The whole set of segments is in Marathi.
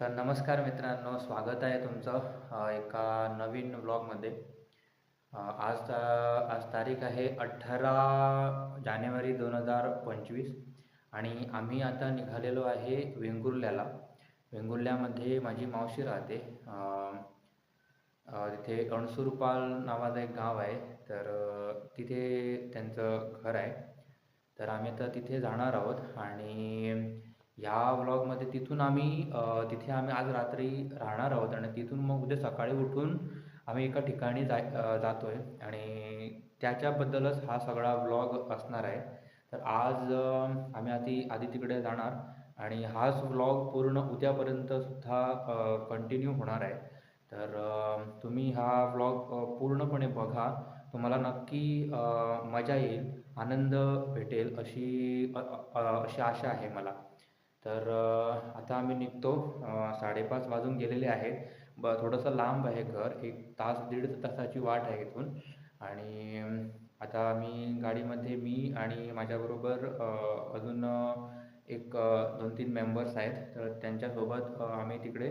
तर नमस्कार मित्रांनो स्वागत आहे तुमचं एका नवीन ब्लॉगमध्ये आज आज तारीख आहे अठरा जानेवारी दोन हजार पंचवीस आणि आम्ही आता निघालेलो आहे वेंगुर्ल्याला. वेंगुर्ल्यामध्ये माझी मावशी राहते. तिथे अणसूरपाल नावाचं एक गाव आहे. तर तिथे त्यांचं घर आहे. तर आम्ही आता तिथे जाणार आहोत आणि ह्या व्लॉगमध्ये तिथून आम्ही तिथे आम्ही आज रात्री राहणार आहोत आणि तिथून मग उद्या सकाळी उठून आम्ही एका ठिकाणी जाय जातो आहे आणि त्याच्याबद्दलच हा सगळा व्लॉग असणार आहे. तर आज आम्ही आधी आधी तिकडे जाणार आणि हाच व्लॉग पूर्ण उद्यापर्यंतसुद्धा कंटिन्यू होणार आहे. तर तुम्ही हा व्लॉग पूर्णपणे बघा. तुम्हाला नक्की मजा येईल आनंद भेटेल अशी अशी आशा आहे मला. तर आता आम्ही निघतो. साडेपाच वाजून गेलेले आहेत. ब थोडंसं लांब आहे घर. एक तास दीड तासाची वाट आहे इथून. आणि आता आम्ही गाडीमध्ये मी आणि माझ्याबरोबर अजून एक दोन तीन मेंबर्स आहेत. तर त्यांच्यासोबत आम्ही तिकडे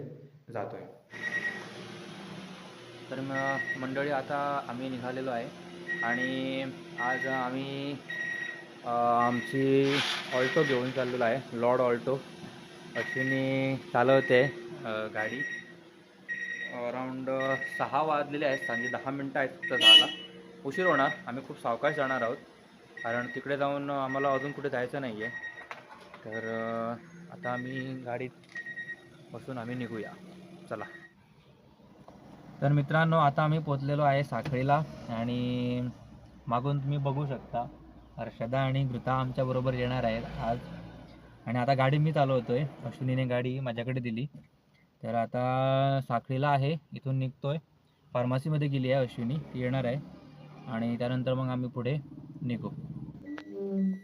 जातो आहे तर मंडळी आता आम्ही निघालेलो आहे. आणि आज आम्ही आमची ऑल्टो घेऊन चाललेलो आहे लॉर्ड ऑल्टो. अश्विनी चालवते गाडी. अराऊंड सहा वाजलेले आहेत सांजे दहा मिनटं आहेत फक्त झाला उशीर होणार आम्ही खूप सावकाश जाणार आहोत. कारण तिकडे जाऊन आम्हाला अजून कुठे जायचं नाही आहे तर आता आम्ही गाडीत बसून आम्ही निघूया. चला. तर मित्रांनो आता आम्ही पोचलेलो आहे साखळीला आणि मागून तुम्ही बघू शकता. हर्षदा आणि घृता आमच्याबरोबर येणार आहेत आज. आणि आता गाडी मी चालवतोय. अश्विनीने गाडी माझ्याकडे दिली. तर आता साखळीला आहे. इथून निघतोय. फार्मसीमध्ये गेली आहे अश्विनी. ती येणार आहे. आणि त्यानंतर मग आम्ही पुढे निघू.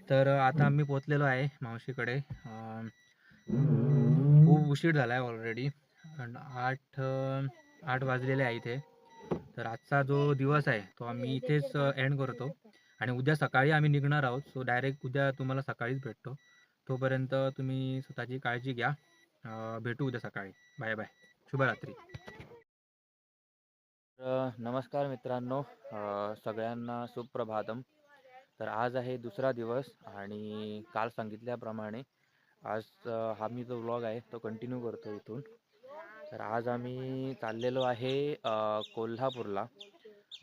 तर आता आम्ही पोचलेलो आहे मावशीकडे. खूप उशीर झाला आहे ऑलरेडी आठ आठ वाजलेले आहे इथे. तर आजचा जो दिवस आहे तो आम्ही इथेच एंड करतो. आणि उद्या सकाळी आम्ही निघणार आहोत. सो डायरेक्ट उद्या तुम्हाला सकाळीच भेटतो. तोपर्यंत तुम्ही स्वतःची काळजी घ्या. भेटू उद्या सकाळी. बाय बाय शुभरात्री. नमस्कार मित्रांनो. सगळ्यांना सुप्रभातम. तर आज आहे दुसरा दिवस आणि काल सांगितल्याप्रमाणे आज हा मी जो व्लॉग आहे तो कंटिन्यू करतो इथून. तर आज आम्ही चाललेलो आहे कोल्हापूरला.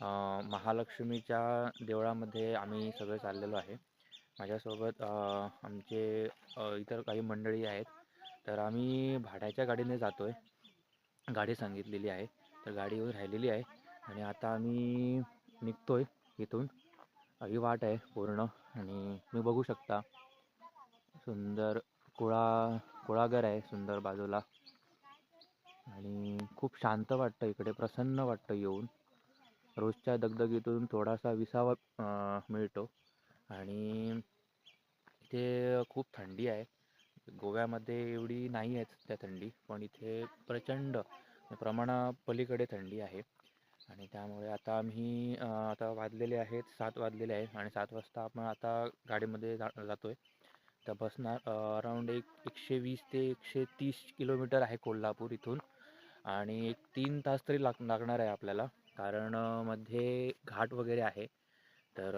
महालक्ष्मीच्या देवळामध्ये आम्ही सगळे चाललेलो आहे. माझ्यासोबत आमचे इतर काही मंडळी आहेत. तर आम्ही भाड्याच्या गाडीने जातो आहे गाडी सांगितलेली आहे. तर गाडी येऊन राहिलेली आहे आणि आता आम्ही निघतो आहे इथून. ही वाट आहे पूर्ण आणि तुम्ही बघू शकता. सुंदर कुळा कुळागर आहे सुंदर बाजूला. आणि खूप शांत वाटतं इकडे प्रसन्न वाटतं येऊन. रोजच्या दगदगीतून थोडासा विसावा मिळतो. आणि इथे खूप थंडी आहे. गोव्यामध्ये एवढी नाही आहे त्या थंडी पण इथे प्रचंड प्रमाणापलीकडे थंडी आहे. आणि त्यामुळे आता आम्ही आता वाजलेले आहेत सात वाजलेले आहे आणि सात वाजता आपण आता गाडीमध्ये जा जातो आहे तर बसणार अराऊंड एक एकशे वीस ते एकशे तीस किलोमीटर आहे कोल्हापूर इथून. आणि एक तीन तास तरी लाग लागणार आहे आपल्याला. कारण मध्ये घाट वगैरे आहे. तर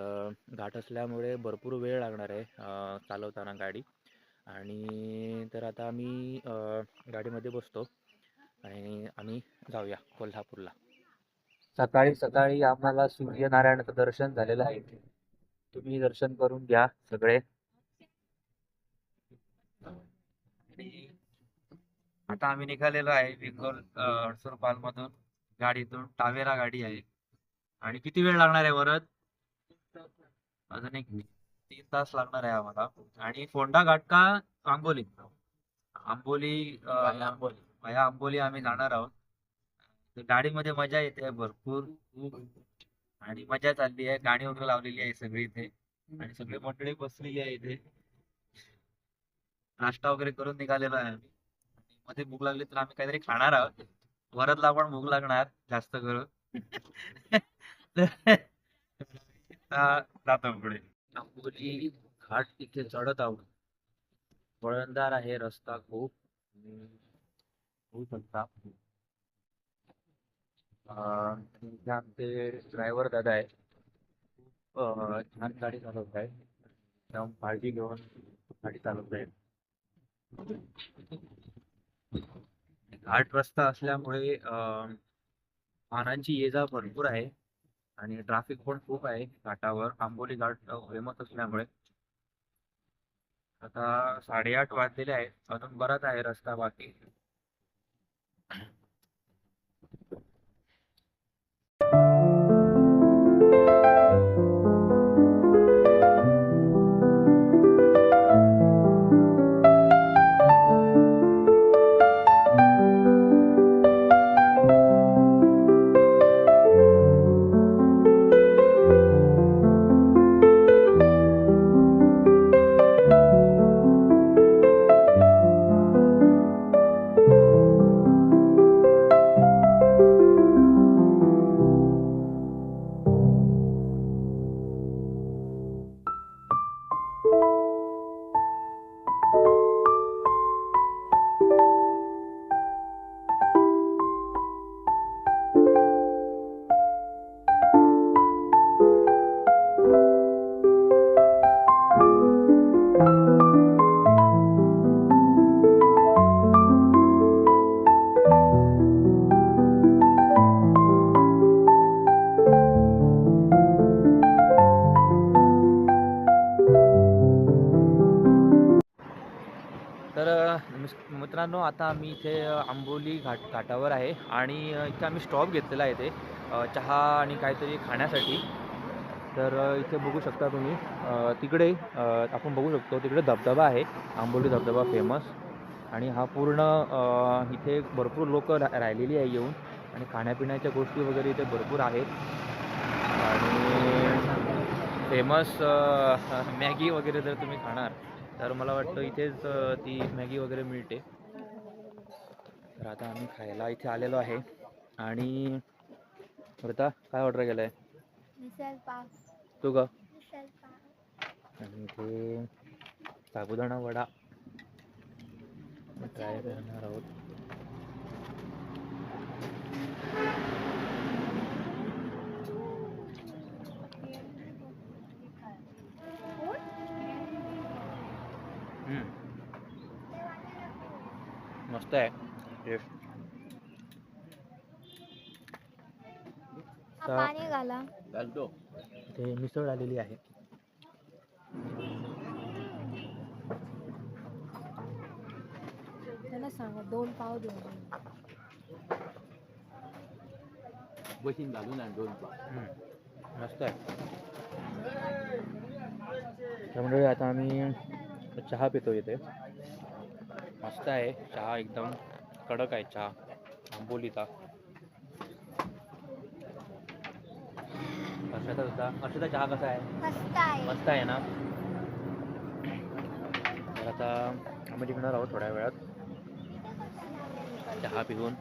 घाट असल्यामुळे भरपूर वेळ लागणार आहे चालवताना गाडी. आणि तर आता आम्ही गाडीमध्ये बसतो आणि आम्ही जाऊया कोल्हापूरला. सकाळी सकाळी आम्हाला सूर्यनारायणाचं दर्शन झालेलं आहे तुम्ही दर्शन करून घ्या सगळे. आता आम्ही निघालेलो आहे विंगोल अडसूरपाल मधून गाडीतून टावेरा गाडी आहे. आणि किती वेळ लागणार आहे परत अजून एक तीन तास लागणार आहे आम्हाला. आणि फोंडा घाट का आंबोली? आंबोली आंबोली. या आंबोली आम्ही जाणार आहोत. गाडीमध्ये मजा येते भरपूर. खूप आणि मजा चालली आहे. गाणी वगैरे लावलेली आहे सगळी इथे. आणि सगळे मंडळी बसलेली आहे इथे. नाश्ता वगैरे करून निघालेलो आहे आम्ही. मध्ये भूक लागली तर आम्ही काहीतरी खाणार आहोत. वरदला पण भूक लागणार जास्त करून. पुढे. आंबोली घाट तिथे चढत आहोत. वळणदार आहे रस्ता खूप. होऊ शकता. आमचे ड्रायव्हर दादा आहे अं, छान गाडी चालवत आहे एकदम काळजी घेऊन गाडी चालवत आहे घाट रस्ता असल्यामुळे वाहनांची ये जा भरपूर आहे आणि ट्रॅफिक पण खूप आहे घाटावर. आंबोली घाट फेमस असल्यामुळे. आता साडेआठ वाजलेले आहेत. अजून बराच आहे रस्ता बाकी. तर मिस- मित्रांनो आता आम्ही इथे आंबोली घाट घाटावर आहे आणि इथे आम्ही स्टॉप घेतलेला आहे इथे चहा आणि काहीतरी खाण्यासाठी. तर इथे बघू शकता तुम्ही तिकडे आपण बघू शकतो तिकडे धबधबा आहे आंबोली धबधबा फेमस आणि हा पूर्ण इथे भरपूर लोक रा राहिलेली आहे येऊन आणि खाण्यापिण्याच्या गोष्टी वगैरे इथे भरपूर आहेत. आणि फेमस मॅगी वगैरे जर तुम्ही खाणार. तर मला वाटतं इथेच ती मॅगी वगैरे मिळते. तर आता आम्ही खायला इथे आलेलो आहे. आणि वृता काय ऑर्डर केलं आहे तू ग आणि इथे साबुदाणा वडा. ट्राय करणार आहोत? मस्त आहे. हा. पाणी घाला. घालतो. इथे मिसळ आलेली आहे. त्यांना सांगा दोन पाव देऊ बशीन घालून दोन मस्त आहे. त्यामुळे आता आम्ही चहा पितो इथे. मस्त आहे. चहा एकदम कडक आहे चहा. आंबोलीचा. अर्षदा होता अर्षदा चहा कसा आहे? मस्त आहे. मस्त आहे ना? तर आता आम्ही निघणार आहोत थोड्या वेळात. चहा पिऊन.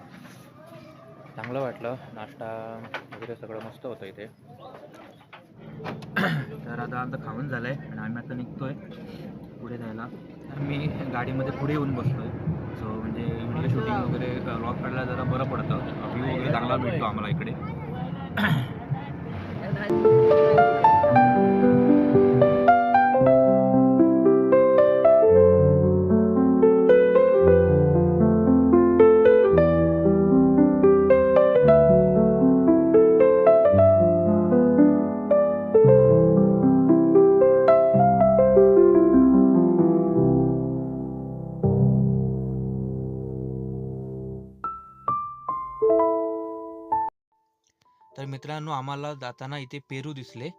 चांगलं वाटलं. नाश्ता वगैरे सगळं मस्त होतं इथे. तर आता आमचं खाऊन झालं आहे आणि आम्ही आता निघतोय पुढे जायला. तर मी गाडीमध्ये पुढे येऊन बसतोय सो म्हणजे व्हिडिओ शूटिंग वगैरे लॉक काढला जरा बरं पडतं. व्ह्यू वगैरे चांगला भेटतो आम्हाला इकडे. मला आम्हाला जाताना इथे पेरू दिसले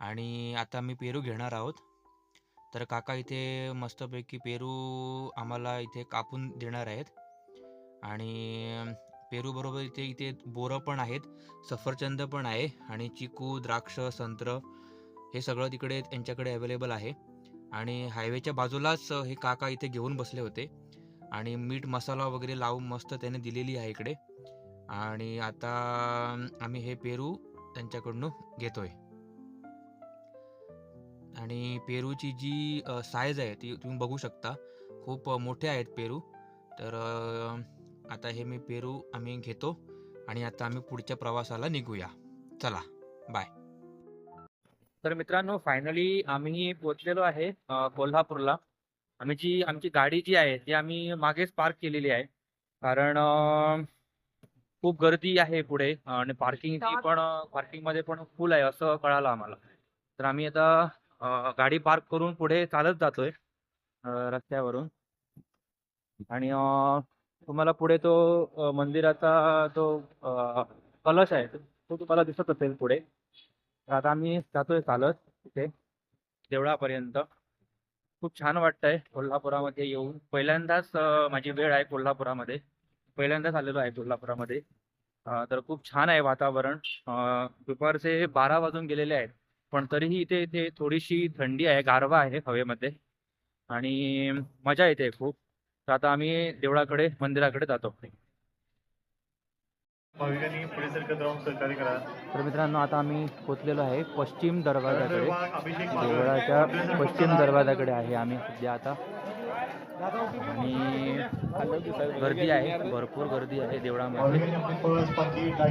आणि आता मी पेरू घेणार आहोत. तर काका इथे मस्तपैकी पेरू आम्हाला इथे कापून देणार आहेत. आणि पेरू बरोबर इथे इथे बोरं पण आहेत सफरचंद पण आहे आणि चिकू द्राक्ष संत्र हे सगळं तिकडे यांच्याकडे अवेलेबल आहे. आणि हायवेच्या बाजूलाच हे काका इथे घेऊन बसले होते. आणि मीठ मसाला वगैरे लावून मस्त त्याने दिलेली आहे इकडे. आणि आता आम्ही हे पेरू त्यांच्याकडून घेतोय. आणि पेरूची जी साईज आहे ती तुम्ही बघू शकता. खूप मोठे आहेत पेरू. तर आता हे मी पेरू आम्ही घेतो आणि आता आम्ही पुढच्या प्रवासाला निघूया. चला बाय तर मित्रांनो फायनली आम्ही पोहोचलेलो आहे कोल्हापूरला. आम्ही जी आमची गाडी जी आहे ती आम्ही मागेच पार्क केलेली आहे. कारण खूप गर्दी आहे पुढे आणि पार्किंगची पण पार्किंगमध्ये पण फुल आहे असं कळालं आम्हाला. तर आम्ही आता गाडी पार्क करून पुढे चालत जातोय रस्त्यावरून. आणि तुम्हाला पुढे तो मंदिराचा तो कलश आहे तो तुम्हाला दिसत असेल पुढे. आता आम्ही जातोय चालत तिथे देवळापर्यंत. खूप छान वाटतंय कोल्हापुरामध्ये येऊन. पहिल्यांदाच माझी वेळ आहे कोल्हापुरामध्ये. पहिल्यांदाच आलेलो आहे कोल्हापुरामध्ये अ, तर खूप छान आहे वातावरण. अ, दुपारचे बारा वाजून गेलेले आहेत पण तरीही इथे इथे थोडीशी थंडी आहे गारवा आहे हवेमध्ये. आणि मजा येते खूप. तर आता आम्ही देवळाकडे मंदिराकडे जातो. तर मित्रांनो आता आम्ही पोचलेलो आहे पश्चिम दरवाजाकडे. देवळाच्या पश्चिम. दरवाजाकडे आहे आम्ही सध्या आता. आणि गर्दी आहे भरपूर गर्दी आहे देवळामध्ये.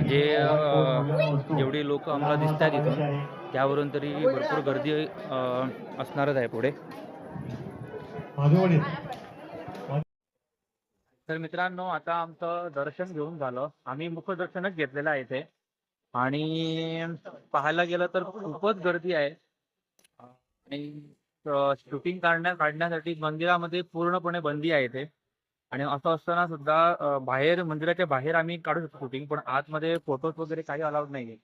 जे जेवढी लोक आम्हाला दिसत आहेत इथून त्यावरून तरी भरपूर गर्दी असणारच आहे पुढे. तर मित्रांनो आता आमचं दर्शन घेऊन झालं. आम्ही मुखदर्शनच घेतलेलं आहे इथे. आणि पाहायला गेलं तर खूपच गर्दी आहे. आणि शूटिंग काढण्या काढण्यासाठी मंदिरामध्ये पूर्णपणे बंदी आहे इथे. आणि असं असताना सुद्धा बाहेर मंदिराच्या बाहेर आम्ही काढू शकतो शूटिंग पण आतमध्ये फोटोज वगैरे काही अलाउड नाहीये.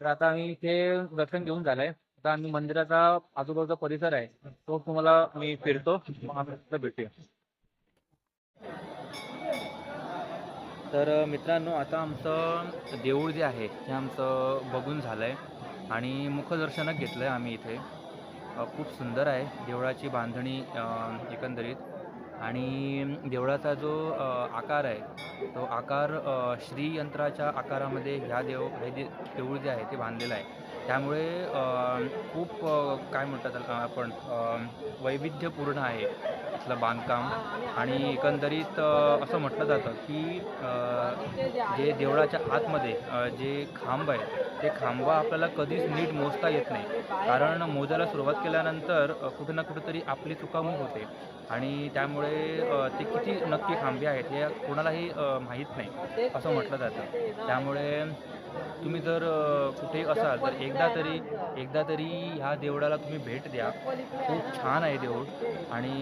तर आता आम्ही इथे दर्शन घेऊन झालंय. आता आम्ही मंदिराचा आजूबाजूचा परिसर आहे तो तुम्हाला मी फिरतो. मग आम्ही भेटूया. तर मित्रांनो आता आमचं देऊळ जे आहे ते आमचं बघून झालंय. आणि मुखदर्शनच घेतलंय आम्ही इथे. खूप सुंदर आहे. देवळाची बांधणी एकंदरीत. आणि देवळाचा जो आकार आहे तो आकार श्रीयंत्राच्या आकारामध्ये ह्या देव हे जे देऊळ जे आहे ते बांधलेलं आहे. त्यामुळे खूप काय म्हणतात त्याला आपण वैविध्यपूर्ण आहे. इथलं बांधकाम आणि एकंदरीत असं म्हटलं जातं की जे देवळाच्या आतमध्ये जे खांब आहे ते खांब आपल्याला कधीच नीट मोजता येत नाही. कारण मोजायला सुरुवात केल्यानंतर अ, कुठे ना कुठेतरी आपली चुकामूक होते. आणि त्यामुळे ते किती नक्की खांबे आहेत हे कोणालाही माहीत नाही असं म्हटलं जातं. त्यामुळे तुम्ही जर कुठे असाल तर एकदा तरी एकदा तरी ह्या देवळाला तुम्ही भेट द्या. खूप छान आहे देऊळ. आणि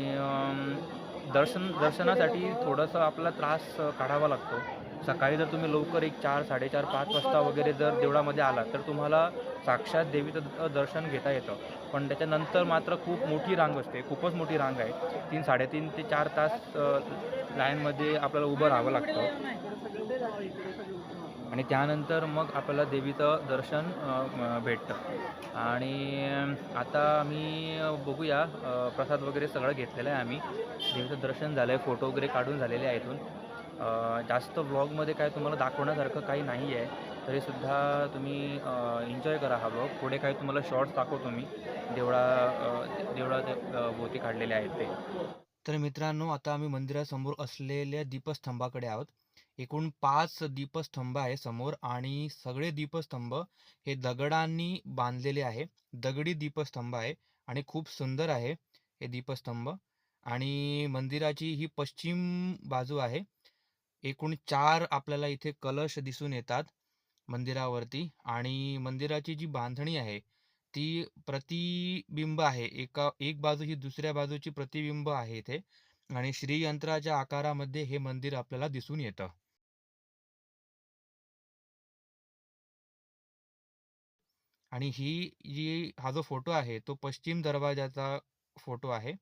दर्शन दर्शनासाठी थोडंसं आपला त्रास काढावा लागतो. सकाळी जर तुम्ही लवकर एक चार साडेचार पाच वाजता वगैरे जर देवळामध्ये आलात तर तुम्हाला साक्षात देवीचं दर्शन घेता येतं. पण त्याच्यानंतर मात्र खूप मोठी रांग असते. खूपच मोठी रांग आहे. तीन साडेतीन ते चार तास लाईनमध्ये आपल्याला उभं राहावं लागतं. आणि त्यानंतर मग आपल्याला देवीचं दर्शन भेटतं. आणि आता आम्ही बघूया प्रसाद वगैरे सगळं घेतलेलं आहे आम्ही. देवीचं दर्शन झालं आहे फोटो वगैरे काढून झालेले आहे इथून. जास्त व्लॉगमध्ये काय तुम्हाला दाखवण्यासारखं काही नाही आहे तरीसुद्धा तुम्ही एन्जॉय करा हा ब्लॉग पुढे काही तुम्हाला शॉर्ट्स दाखवतो मी. देवळा देवळा भोवती काढलेले आहेत ते. तर मित्रांनो आता आम्ही मंदिरासमोर असलेल्या दीपस्तंभाकडे आहोत. एकूण पाच दीपस्तंभ आहे समोर आणि सगळे दीपस्तंभ हे दगडांनी बांधलेले आहे. दगडी दीपस्तंभ आहे आणि खूप सुंदर आहे हे दीपस्तंभ आणि मंदिराची ही पश्चिम बाजू आहे. एकूण चार आपल्याला इथे कलश दिसून येतात मंदिरावरती आणि मंदिराची जी बांधणी आहे ती प्रतिबिंब आहे. एका एक बाजू ही दुसऱ्या बाजूची प्रतिबिंब आहे इथे आणि श्रीयंत्राच्या आकारामध्ये हे मंदिर आपल्याला दिसून येतं. आणि ही जी हा जो फोटो आहे तो पश्चिम दरवाजाचा फोटो आहे.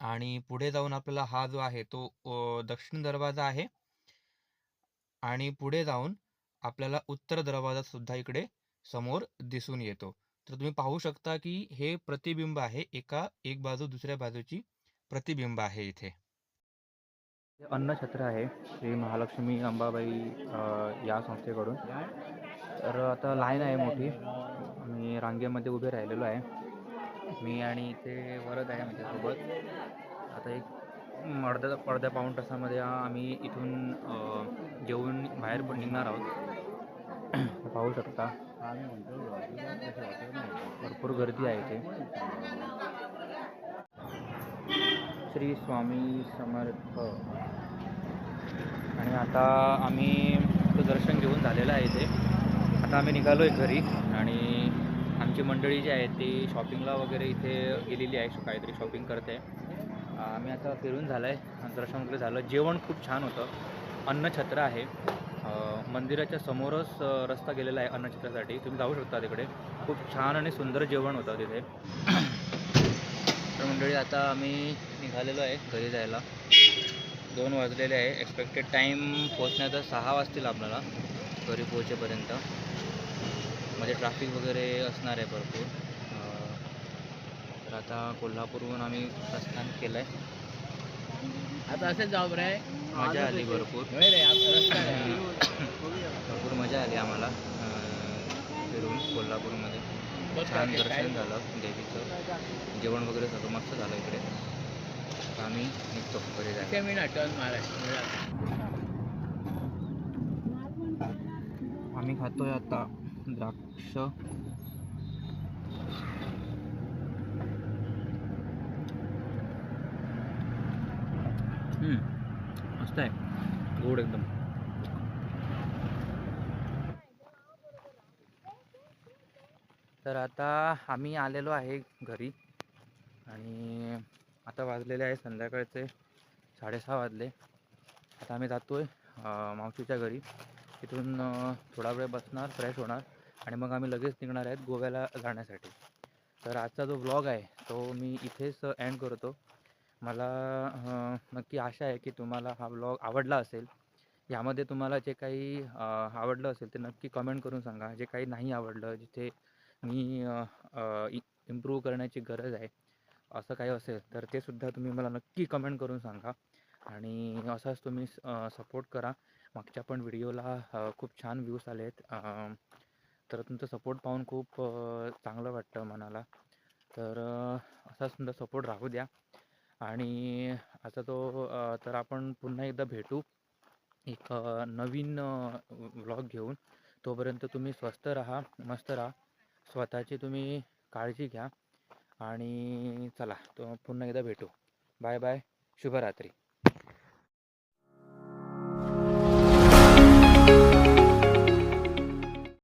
आणि पुढे जाऊन आपल्याला हा जो आहे तो दक्षिण दरवाजा आहे. आणि पुढे जाऊन आपल्याला उत्तर दरवाजा सुद्धा इकडे समोर दिसून येतो. तर तुम्ही पाहू शकता की हे प्रतिबिंब आहे एका एक बाजू दुसऱ्या बाजूची प्रतिबिंब आहे इथे. अन्नछत्र आहे श्री महालक्ष्मी अंबाबाई या संस्थेकडून. तर आता लाईन आहे मोठी. मी रांगेमध्ये उभे राहिलेलो आहे. मी आणि इथे वरद आहे माझ्यासोबत आता एक म, अर्ध्या अर्ध्या पाऊण तासामध्ये आम्ही इथून जेवून बाहेर पण निघणार आहोत. पाहू शकता. भरपूर गर्दी आहे इथे. श्री स्वामी समर्थ. आणि आता आम्ही दर्शन घेऊन झालेलं आहे इथे. आता आम्ही निघालो आहे घरी आणि आमची मंडळी जी आहे ती शॉपिंगला वगैरे इथे गेलेली आहे काहीतरी शॉपिंग करते. आम्ही आता फिरून झालं आहे दर्शन वगैरे झालं जेवण खूप छान होतं. अन्नछत्र आहे. मंदिराच्या समोरच रस्ता गेलेला आहे अन्नछत्रासाठी. तुम्ही जाऊ शकता तिकडे. खूप छान आणि सुंदर जेवण होतं तिथे. तर मंडळी आता आम्ही निघालेलो आहे घरी जायला. दोन वाजलेले आहे. एक्सपेक्टेड टाईम पोहोचण्याचा सहा वाजतील आपल्याला. घरी पोहोचेपर्यंत. मध्ये ट्रॅफिक वगैरे असणार आहे भरपूर. तर आता कोल्हापूरहून आम्ही प्रस्थान केलं आहे आता असंच जाऊ रे मजा आली भरपूर. भरपूर मजा आली आम्हाला फिरून कोल्हापूरमध्ये. छान दर्शन झालं देवीचं. जेवण वगैरे सगळं मस्त झालं इकडे. आम्ही निघतो घरी इथे मी ना टर्न माराय आम्ही खातोय आता. द्राक्ष. मस्त आहे. गोड एकदम. तर आता आम्ही आलेलो आहे घरी आणि आता वाजलेले आहे संध्याकाळचे साडेसहा वाजले. आता आम्ही जातो आहे मावशीच्या घरी. तिथून थोडा वेळ बसणार फ्रेश होणार. आणि मग आम्ही लगेच निघणार आहेत गोव्याला जाण्यासाठी. तर आजचा जो व्लॉग आहे तो मी इथेच एंड करतो. मला नक्की आशा आहे की तुम्हाला हा व्लॉग आवडला असेल. यामध्ये तुम्हाला जे काही आवडलं असेल ते नक्की कमेंट करून सांगा. जे काही नाही आवडलं जिथे मी इम्प्रूव्ह करण्याची गरज आहे असं काही असेल तर ते सुद्धा तुम्ही मला नक्की कमेंट करून सांगा. आणि असाच तुम्ही सपोर्ट करा. मागच्या पण व्हिडिओला खूप छान व्ह्यूज आले आहेत तर तुमचा सपोर्ट पाहून खूप चांगलं वाटतं मनाला. तर असाच तुमचा सपोर्ट राहू द्या. आणि आता तो तर आपण पुन्हा एकदा भेटू. एक नवीन व्लॉग घेऊन. तोपर्यंत तुम्ही स्वस्त राहा मस्त राहा. स्वतःची तुम्ही काळजी घ्या. आणि चला तो पुन्हा एकदा भेटू. Bye bye. शुभरात्री.